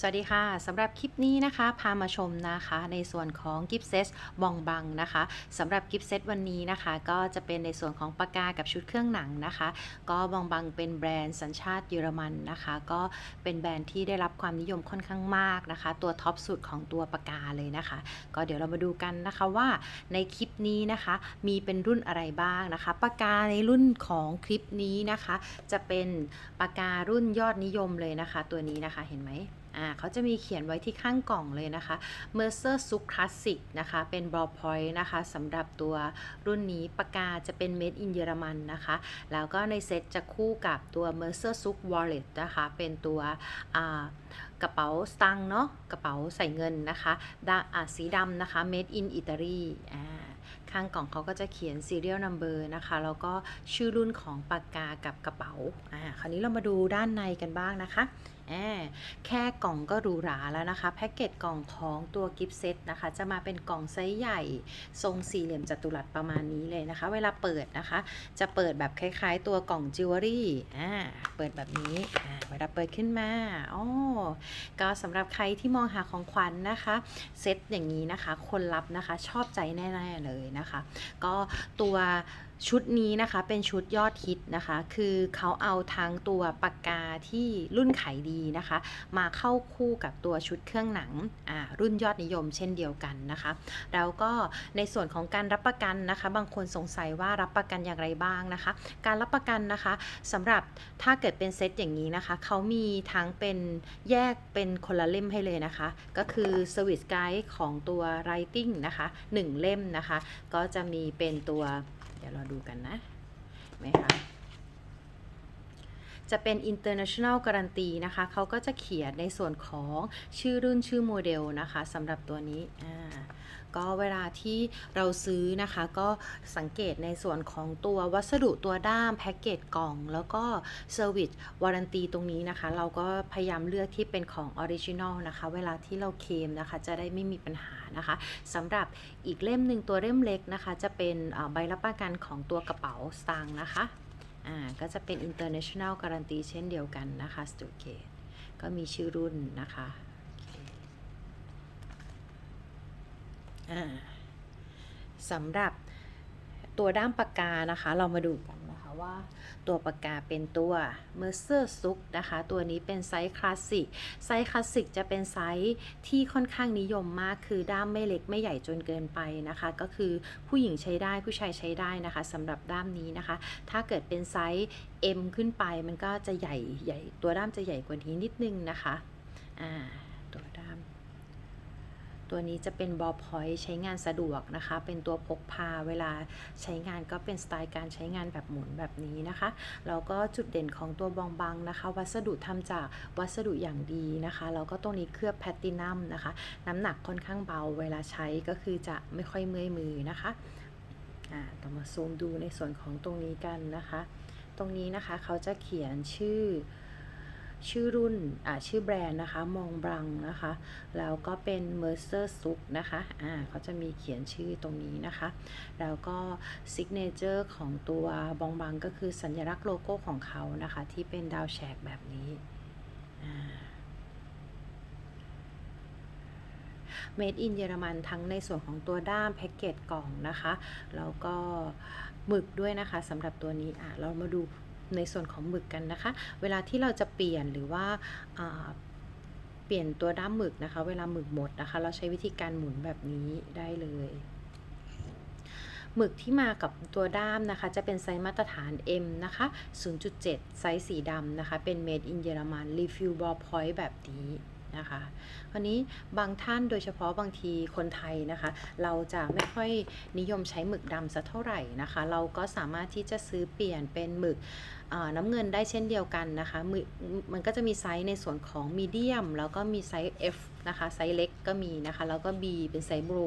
สวัสดีค่ะสำหรับคลิปนี้นะคะ พามาชมนะคะ ในส่วนของกิฟเซตบองบังนะคะสำหรับกิฟเซตวันนี้นะคะ ก็จะเป็นในส่วนของปากกากับชุดเครื่องหนังนะคะ ก็บองบังเป็นแบรนด์สัญชาติเยอรมันนะคะ ก็เป็นแบรนด์ที่ได้รับความนิยมค่อนข้างมากนะคะ ตัวท็อปสุดของตัวปากกาเลยนะคะ ก็เดี๋ยวเรามาดูกันนะคะว่าในคลิปนี้นะคะ มีเป็นรุ่นอะไรบ้างนะคะปากกาในรุ่นของคลิปนี้นะคะ จะเป็นปากการุ่นยอดนิยมเลยนะคะ ตัวนี้นะคะเห็นไหม อ่าเขาจะมีเขียนไว้ที่ข้างกล่องเลยนะคะ Mercer s u c Classic นะคะ เป็น ball point นะคะสำหรับตัวรุ่นนี้ปากกาจะเป็น made in เยอรมันนะคะ แล้วก็ในเซ็ตจะคู่กับตัว Mercer s u c Wallet นะคะ เป็นตัวอ่ากระเป๋าสตังค์เนาะกระเป๋าใส่เงินนะคะดาอ่าสีดำนะคะ made in Italy อ่าข้างกล่องเขาก็จะเขียน serial number นะคะ แล้วก็ชื่อรุ่นของปากกากับกระเป๋าอ่าคราวนี้เรามาดูด้านในกันบ้างนะคะ แอบแค่กล่องก็หรูหราแล้วนะคะ แพ็กเกจกล่องของตัวกิฟต์เซตนะคะ จะมาเป็นกล่องไซส์ใหญ่ ทรงสี่เหลี่ยมจัตุรัสประมาณนี้เลยนะคะ เวลาเปิดนะคะ จะเปิดแบบคล้ายๆ ตัวกล่องจิวเวลรี่อ่าเปิดแบบนี้อ่าเวลาเปิดขึ้นมาอ๋อก็สำหรับใครที่มองหาของขวัญนนะคะ เซตอย่างนี้นะคะ คนรับนะคะชอบใจแน่ๆเลยนะคะ ก็ตัวชุดนี้นะคะเป็นชุดยอดฮิตนะคะ คือเขาเอาทั้งตัวปากกาที่รุ่นขายดีนะคะ มาเข้าคู่กับตัวชุดเครื่องหนังรุ่นยอดนิยมเช่นเดียวกันนะคะ แล้วก็ในส่วนของการรับประกันนะคะ บางคนสงสัยว่ารับประกันอย่างไรบ้างนะคะ การรับประกันนะคะสำหรับถ้าเกิดเป็นเซตอย่างนี้นะคะเขามีทั้งเป็นแยกเป็นคนละเล่มให้เลยนะคะ ก็คือ Service Guide ของตัว Writing นะคะ 1 เล่มนะคะ ก็จะมีเป็นตัว ดี๋ยวเราดูกันนะไหมคะ จะเป็น international guarantee นะคะเขาก็จะเขียนในส่วนของชื่อรุ่นชื่อโมเดลนะคะสำหรับตัวนี้อ่าก็เวลาที่เราซื้อนะคะ ก็สังเกตในส่วนของตัววัสดุตัวด้ามแพ็กเกจกล่อง แล้วก็ Service Warranty ตรงนี้นะคะ เราก็พยายามเลือกที่เป็นของ Original นะคะ เวลาที่เราเคมนะคะ จะได้ไม่มีปัญหานะคะสำหรับอีกเล่มหนึ่งตัวเล่มเล็กนะคะ จะเป็นใบรับประกันของตัวกระเป๋าสตางค์นะคะ อ่าก็จะเป็น international guarantee เช่นเดียวกันนะคะ s t u d a t e ก็มีชื่อรุ่นนะคะสำหรับตัวด้ามปากกานะคะ เรามาดูกัน ว่า ตัวปากกาเป็นตัว Mercer s u c นะคะ ตัวนี้เป็นไซส์คลาสสิก ไซส์คลาสสิกจะเป็นไซส์ที่ค่อนข้างนิยมมาก คือด้ามไม่เล็กไม่ใหญ่จนเกินไปนะคะ ก็คือผู้หญิงใช้ได้ผู้ชายใช้ได้นะคะสำหรับด้ามนี้นะคะ ถ้าเกิดเป็นไซส์ M ขึ้นไปมันก็จะใหญ่ใหญ่ตัวด้ามจะใหญ่กว่านี้นิดนึงนะคะ อ่า ตัวนี้จะเป็นบอพอยต์ใช้งานสะดวกนะคะ เป็นตัวพกพาเวลาใช้งานก็เป็นสไตล์การใช้งานแบบหมุนแบบนี้นะคะแล้วก็จุดเด่นของตัวบองบังนะคะ วัสดุทำจากวัสดุอย่างดีนะคะแล้วก็ตรงนี้เคลือบแพตตินัมนะคะ น้ำหนักค่อนข้างเบาเวลาใช้ก็คือจะไม่ค่อยเมื่อยมือนะคะอ่าต่อมาซูมดูในส่วนของตรงนี้กันนะคะ ตรงนี้นะคะเขาจะเขียนชื่อ ชื่อรุ่นอ่าชื่อแบรนด์นะคะ มองบรังนะคะ แล้วก็เป็น Mercer s u c นะคะอ่าเขาจะมีเขียนชื่อตรงนี้นะคะ แล้วก็ Signature ของตัวบองบังก็คือสัญลักษณ์โลโก้ของเขานะคะ ที่เป็นดาวแฉกแบบนี้อ่า Made in เยอรมันทั้งในส่วนของตัวด้ามแพ็กเกจกล่องนะคะ แล้วก็หมึกด้วยนะคะสำหรับตัวนี้อะเรามาดู ในส่วนของหมึกกันนะคะ เวลาที่เราจะเปลี่ยนหรือว่าเปลี่ยนตัวด้ามหมึกนะคะ เวลาหมึกหมดนะคะ เราใช้วิธีการหมุนแบบนี้ได้เลยหมึกที่มากับตัวด้ามนะคะ จะเป็นไซส์มาตรฐาน M นะคะ 0.7 ไซส์สีดำนะคะ เป็น made in เยอรมัน refill ball point แบบนี้ นะคะวันนี้บางท่านโดยเฉพาะบางทีคนไทยนะคะ เราจะไม่ค่อยนิยมใช้หมึกดำสักเท่าไหร่นะคะ เราก็สามารถที่จะซื้อเปลี่ยนเป็นหมึกน้ำเงินได้เช่นเดียวกันนะคะหมึกมันก็จะมีไซส์ในส่วนของมีเดียมแล้วก็มีไซส์ F นะคะไซส์เล็กก็มีนะคะ แล้วก็ B เป็นไซส์โบร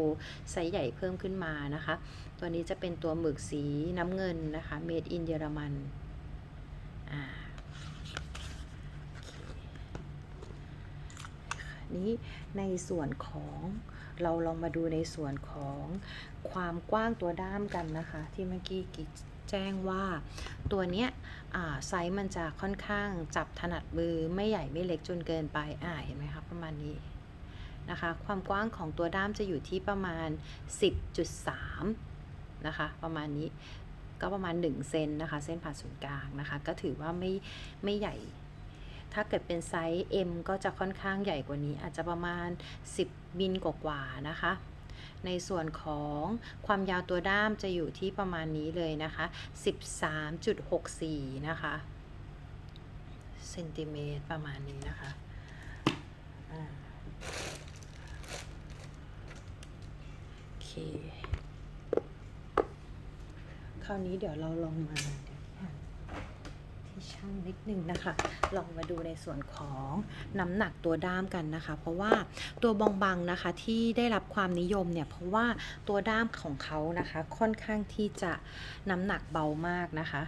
ไซส์ใหญ่เพิ่มขึ้นมานะคะ ตัวนี้จะเป็นตัวหมึกสีน้ำเงินนะคะ made in เยอรมันอ่า นี้ในส่วนของเราลองมาดูในส่วนของความกว้างตัวด้ามกันนะคะ ที่เมื่อกี้กิ๊กแจ้งว่าตัวเนี้ยไซส์มันจะค่อนข้างจับถนัดมือไม่ใหญ่ไม่เล็กจนเกินไปอ่าเห็นไหมคะประมาณนี้นะคะความกว้างของตัวด้ามจะอยู่ที่ประมาณ 10.3 นะคะ ประมาณนี้ก็ประมาณ 1 เซนนะคะ เส้นผ่าศูนย์กลางนะคะ ก็ถือว่าไม่ไม่ใหญ่ ถ้าเกิดเป็นไซส์ M ก็จะค่อนข้างใหญ่กว่านี้ อาจจะประมาณ 10 มิลกว่าๆนะคะ ในส่วนของความยาวตัวด้ามจะอยู่ที่ประมาณนี้เลยนะคะ 13.64 นะคะเซนติเมตรประมาณนี้นะคะโอเค คราวนี้เดี๋ยวเราลองมาาที่ช่างนิดนึงนะคะ ลองมาดูในส่วนของน้ำหนักตัวด้ามกันนะคะ เพราะว่าตัวบองบังนะคะที่ได้รับความนิยมเนี่ยเพราะว่าตัวด้ามของเขานะคะค่อนข้างที่จะน้ำหนักเบามากนะคะ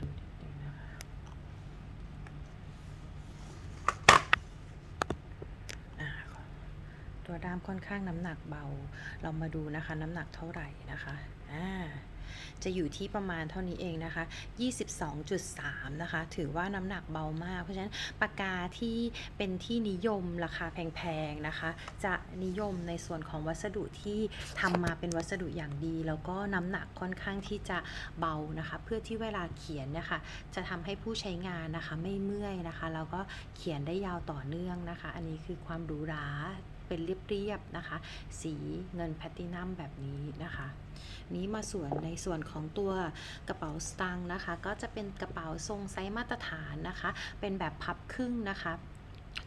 ดูดนึงนะคะตัวด้ามค่อนข้างน้ำหนักเบา เรามาดูนะคะ น้ำหนักเท่าไหร่นะคะ อ่า จะอยู่ที่ประมาณเท่านี้เองนะคะ 22.3 นะคะ ถือว่าน้ำหนักเบามาก เพราะฉะนั้นปากกาที่เป็นที่นิยมราคาแพงๆนะคะ จะนิยมในส่วนของวัสดุที่ทำมาเป็นวัสดุอย่างดี แล้วก็น้ำหนักค่อนข้างที่จะเบานะคะ เพื่อที่เวลาเขียนเนี่ยค่ะจะทำให้ผู้ใช้งานนะคะไม่เมื่อยนะคะแล้วก็เขียนได้ยาวต่อเนื่องนะคะ อันนี้คือความหรูหรา เป็นเรียบๆนะคะ สีเงินแพตตินัมแบบนี้นะคะ นี้มาส่วนในส่วนของตัวกระเป๋าสตางค์นะคะ ก็จะเป็นกระเป๋าทรงไซส์มาตรฐานนะคะ เป็นแบบพับครึ่งนะคะ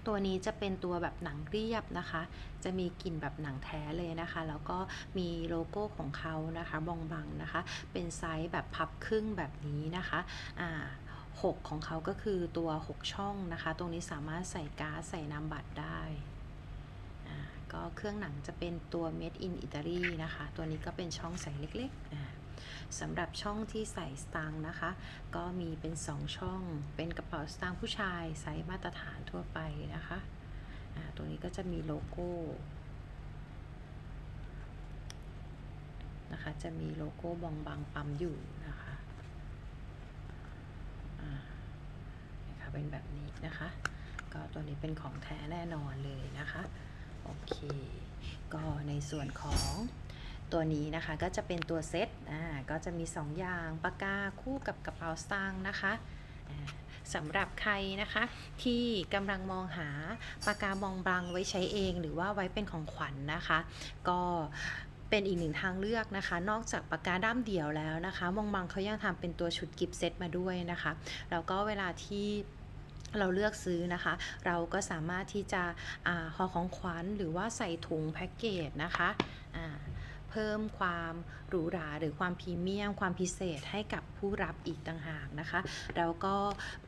ตัวนี้จะเป็นตัวแบบหนังเรียบนะคะ จะมีกลิ่นแบบหนังแท้เลยนะคะ แล้วก็มีโลโก้ของเขานะคะบองบังนะคะ เป็นไซส์แบบพับครึ่งแบบนี้นะคะ อ่าหกของเขาก็คือตัว 6 ช่องนะคะ ตรงนี้สามารถใส่การ์ดใส่นามบัตรได้ ก็เครื่องหนังจะเป็นตัว made in Italy นะคะ ตัวนี้ก็เป็นช่องใส่เล็กๆสำหรับช่องที่ใส่สตางค์นะคะ ก็มีเป็น 2 ช่อง เป็นกระเป๋าสตางค์ผู้ชายไซส์มาตรฐานทั่วไปนะคะตัวนี้ก็จะมีโลโก้นะคะจะมีโลโก้บองบังปั๊มอยู่นะคะนะคะเป็นแบบนี้นะคะ ก็ตัวนี้เป็นของแท้แน่นอนเลยนะคะ ก็ในส่วนของตัวนี้นะคะก็จะเป็นตัวเซตอ่าก็จะมี 2 อย่างปากกาคู่กับกระเป๋าสตางค์นะคะสำหรับใครนะคะที่กำลังมองหาปากกาบองบังไว้ใช้เอง หรือว่าไว้เป็นของขวัญนนะคะ ก็เป็นอีกหนึ่งทางเลือกนะคะ นอกจากปากกาด้ามเดี่ยวแล้วนะคะ มองบังเขายังทำเป็นตัวชุดกิฟต์เซตมาด้วยนะคะ แล้วก็เวลาที่ เราเลือกซื้อนะคะ เราก็สามารถที่จะห่อของขวัญหรือว่าใส่ถุงแพ็กเกจนะคะ เพิ่มความหรูหราหรือความพรีเมียม ความพิเศษให้กับผู้รับอีกต่างหากนะคะ แล้วก็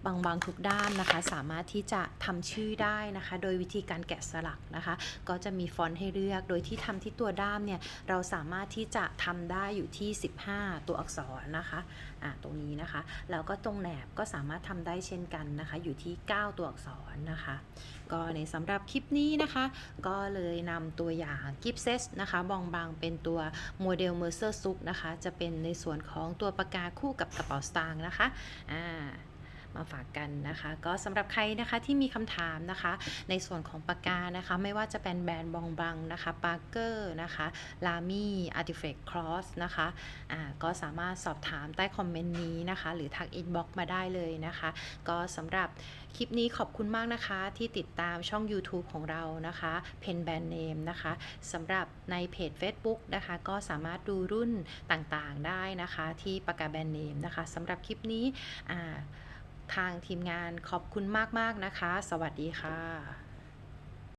บางบางทุกด้านนะคะ สามารถที่จะทำชื่อได้นะคะ โดยวิธีการแกะสลักนะคะ ก็จะมีฟอนต์ให้เลือกโดยที่ทำที่ตัวด้ามเนี่ยเราสามารถที่จะทำได้อยู่ที่ 15 ตัวอักษรนะคะอ่าตรงนี้นะคะแล้วก็ตรงแหนบก็สามารถทำได้เช่นกันนะคะ อยู่ที่ 9 ตัวอักษรนะคะ ก็ในสำหรับคลิปนี้นะคะ ก็เลยนำตัวอย่างกิฟเซสนะคะบองบางเป็นตัวโมเดลเมอร์เซอร์ซุกนะคะ จะเป็นในส่วนของตัวปากกาคู่กับกระเป๋าสตางค์นะคะอ่า มาฝากกันนะคะ ก็สำหรับใครนะคะที่มีคำถามนะคะ ในส่วนของปากกานะคะ ไม่ว่าจะเป็นแบรนด์บองบังนะคะปาร์เกอร์นะคะลามี่อาร์ติเฟกครอสนะคะอ่าก็สามารถสอบถามใต้คอมเมนต์นี้นะคะ หรือทักอินบ็อกมาได้เลยนะคะ ก็สำหรับคลิปนี้ขอบคุณมากนะคะที่ติดตามช่อง YouTube ของเรานะคะเพนแบรนด์เนมนะคะสำหรับในเพจ Facebook นะคะ ก็สามารถดูรุ่นต่างๆได้นะคะ ที่ปากกาแบรนด์เนมนะคะสำหรับคลิปนี้อ่า ทางทีมงานขอบคุณมาก ๆ นะคะ สวัสดีค่ะ